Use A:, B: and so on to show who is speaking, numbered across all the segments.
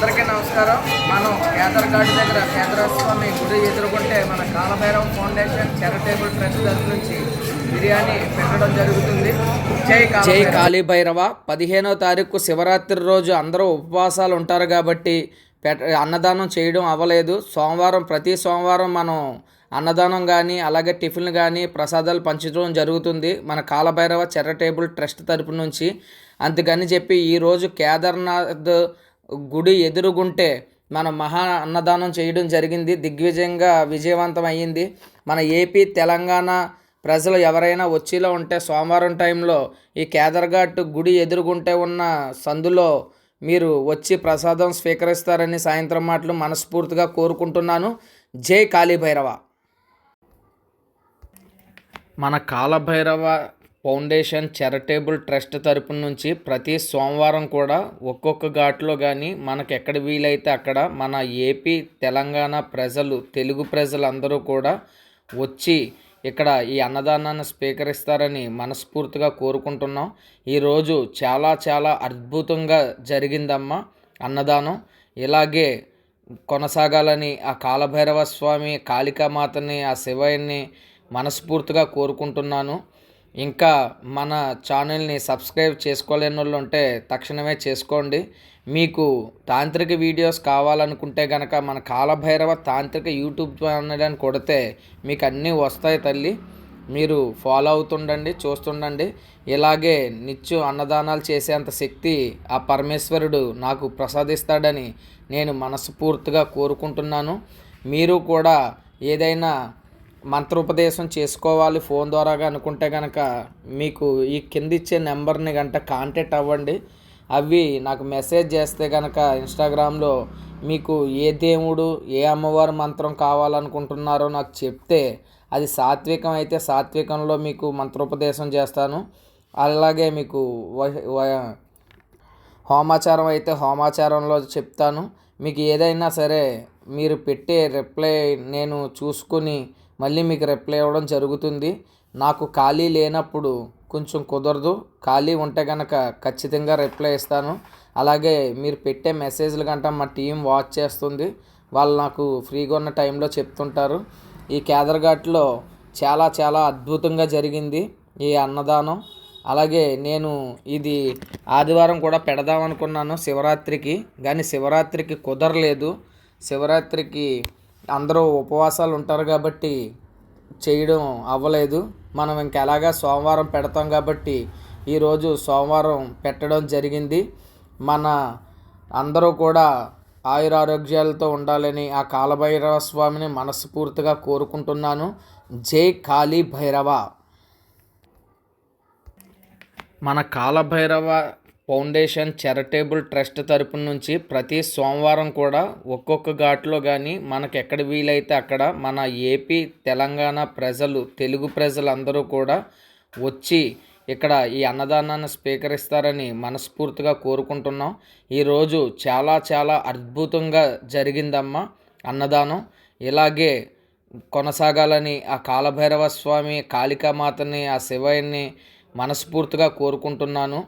A: అందరికీ నమస్కారం. మనం కేదర్ఘాట్ దగ్గర కేంద్రస్వామి గుడి ఎదుర్కొంటే మన కాలభైరవ ఫౌండేషన్ చారిటబుల్ ట్రస్ట్ దగ్గర నుంచి బిర్యానీ పెట్టడం జరుగుతుంది. జై
B: జై కాళీ భైరవ పదిహేనో తారీఖు శివరాత్రి రోజు అందరూ ఉపవాసాలు ఉంటారు కాబట్టి పెట అన్నదానం చేయడం అవ్వలేదు. సోమవారం ప్రతి సోమవారం మనం అన్నదానం కానీ అలాగే టిఫిన్లు కానీ ప్రసాదాలు పంచడం జరుగుతుంది మన కాలభైరవ చెర్రటేబుల్ ట్రస్ట్ తరపు నుంచి. అందుకని చెప్పి ఈరోజు కేదార్నాథ్ గుడి ఎదురుగుంటే మన మహా అన్నదానం చేయడం జరిగింది దిగ్విజయంగా విజయవంతం అయ్యింది. మన ఏపీ తెలంగాణ ప్రజలు ఎవరైనా వచ్చిలో ఉంటే సోమవారం టైంలో ఈ కేదర్ఘాట్ గుడి ఎదురుగుంటే ఉన్న సందులో మీరు వచ్చి ప్రసాదం స్వీకరిస్తారని సాయంత్రం మాటలు మనస్ఫూర్తిగా కోరుకుంటున్నాను. జై కాళీభైరవ. మన కాలభైరవ ఫౌండేషన్ చారిటేబుల్ ట్రస్ట్ తరపు నుంచి ప్రతి సోమవారం కూడా ఒక్కొక్క ఘాట్లో కానీ మనకు ఎక్కడ వీలైతే అక్కడ మన ఏపీ తెలంగాణ ప్రజలు తెలుగు ప్రజలందరూ కూడా వచ్చి ఇక్కడ ఈ అన్నదానాన్ని స్వీకరిస్తారని మనస్ఫూర్తిగా కోరుకుంటున్నాం. ఈరోజు చాలా చాలా అద్భుతంగా జరిగిందమ్మా అన్నదానం. ఇలాగే కొనసాగాలని ఆ కాలభైరవ స్వామి కాళికామాతని ఆ శివయ్యని మనస్ఫూర్తిగా కోరుకుంటున్నాను. ఇంకా మన ఛానల్ని సబ్స్క్రైబ్ చేసుకోలేని వాళ్ళు ఉంటే తక్షణమే చేసుకోండి. మీకు తాంత్రిక వీడియోస్ కావాలనుకుంటే కనుక మన కాలభైరవ తాంత్రిక యూట్యూబ్ ఛానల్ అని కొడితే మీకు అన్నీ వస్తాయి తల్లి. మీరు ఫాలో అవుతుండండి చూస్తుండండి. ఇలాగే నిత్యం అన్నదానాలు చేసేంత శక్తి ఆ పరమేశ్వరుడు నాకు ప్రసాదిస్తాడని నేను మనస్ఫూర్తిగా కోరుకుంటున్నాను. మీరు కూడా ఏదైనా మంత్రోపదేశం చేసుకోవాలి ఫోన్ ద్వారాగా అనుకుంటే కనుక మీకు ఈ కింద ఇచ్చే నెంబర్ని గంట కాంటాక్ట్ అవ్వండి. అవి నాకు మెసేజ్ చేస్తే కనుక ఇన్స్టాగ్రామ్లో మీకు ఏ దేవుడు ఏ అమ్మవారి మంత్రం కావాలనుకుంటున్నారో నాకు చెప్తే అది సాత్వికం అయితే సాత్వికంలో మీకు మంత్రోపదేశం చేస్తాను. అలాగే మీకు వ- హోమాచారం అయితే హోమాచారంలో చెప్తాను. మీకు ఏదైనా సరే మీరు పెట్టే రిప్లై నేను చూసుకుని మళ్ళీ మీకు రిప్లై ఇవ్వడం జరుగుతుంది. నాకు ఖాళీ లేనప్పుడు కొంచెం కుదరదు. ఖాళీ ఉంటే కనుక ఖచ్చితంగా రిప్లై ఇస్తాను. అలాగే మీరు పెట్టే మెసేజ్లు గంట మా టీం వాచ్ చేస్తుంది. వాళ్ళు నాకు ఫ్రీగా ఉన్న టైంలో చెప్తుంటారు. ఈ కేదర్ఘాట్లో చాలా చాలా అద్భుతంగా జరిగింది ఈ అన్నదానం. అలాగే నేను ఇది ఆదివారం కూడా పెడదాం అనుకున్నాను శివరాత్రికి. కానీ శివరాత్రికి కుదరలేదు. శివరాత్రికి అందరూ ఉపవాసాలు ఉంటారు కాబట్టి చేయడం అవ్వలేదు. మనం ఇంక ఎలాగా సోమవారం పెడతాం కాబట్టి ఈరోజు సోమవారం పెట్టడం జరిగింది. మన అందరూ కూడా ఆయురారోగ్యాలతో ఉండాలని ఆ కాలభైరవ స్వామిని మనస్ఫూర్తిగా కోరుకుంటున్నాను. జై కాళీ భైరవ మన కాలభైరవ ఫౌండేషన్ చారిటబుల్ ట్రస్ట్ తరపు నుంచి ప్రతి సోమవారం కూడా ఒక్కొక్క ఘాట్లో కానీ మనకు ఎక్కడ వీలైతే అక్కడ మన ఏపీ తెలంగాణ ప్రజలు తెలుగు ప్రజలందరూ కూడా వచ్చి ఇక్కడ ఈ అన్నదానాన్ని స్వీకరిస్తారని మనస్ఫూర్తిగా కోరుకుంటున్నాం. ఈరోజు చాలా చాలా అద్భుతంగా జరిగిందమ్మా అన్నదానం. ఇలాగే కొనసాగాలని ఆ కాలభైరవ స్వామి కాళికామాతని ఆ శివయ్యని మనస్ఫూర్తిగా కోరుకుంటున్నాను.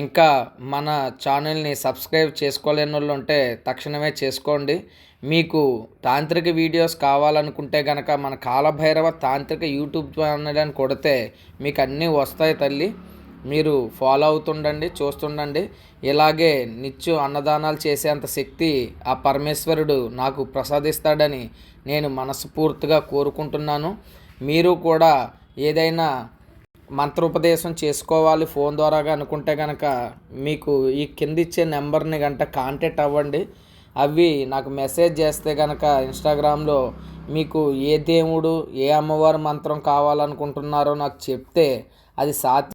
B: ఇంకా మన ఛానల్ని సబ్స్క్రైబ్ చేసుకోలేని వాళ్ళు ఉంటే తక్షణమే చేసుకోండి. మీకు తాంత్రిక వీడియోస్ కావాలనుకుంటే కనుక మన కాలభైరవ తాంత్రిక యూట్యూబ్ ఛానల్ అని కొడితే మీకు అన్నీ వస్తాయి తల్లి. మీరు ఫాలో అవుతుండండి చూస్తుండండి. ఇలాగే నిత్యం అన్నదానాలు చేసేంత శక్తి ఆ పరమేశ్వరుడు నాకు ప్రసాదిస్తాడని నేను మనస్ఫూర్తిగా కోరుకుంటున్నాను. మీరు కూడా ఏదైనా మంత్రోపదేశం చేసుకోవాలి ఫోన్ ద్వారాగా అనుకుంటే కనుక మీకు ఈ కింద ఇచ్చే నెంబర్ని గంట కాంటాక్ట్ అవ్వండి. అవి నాకు మెసేజ్ చేస్తే కనుక ఇన్స్టాగ్రామ్లో మీకు ఏ దేవుడు ఏ అమ్మవారి మంత్రం కావాలనుకుంటున్నారో నాకు చెప్తే అది సాధ్యం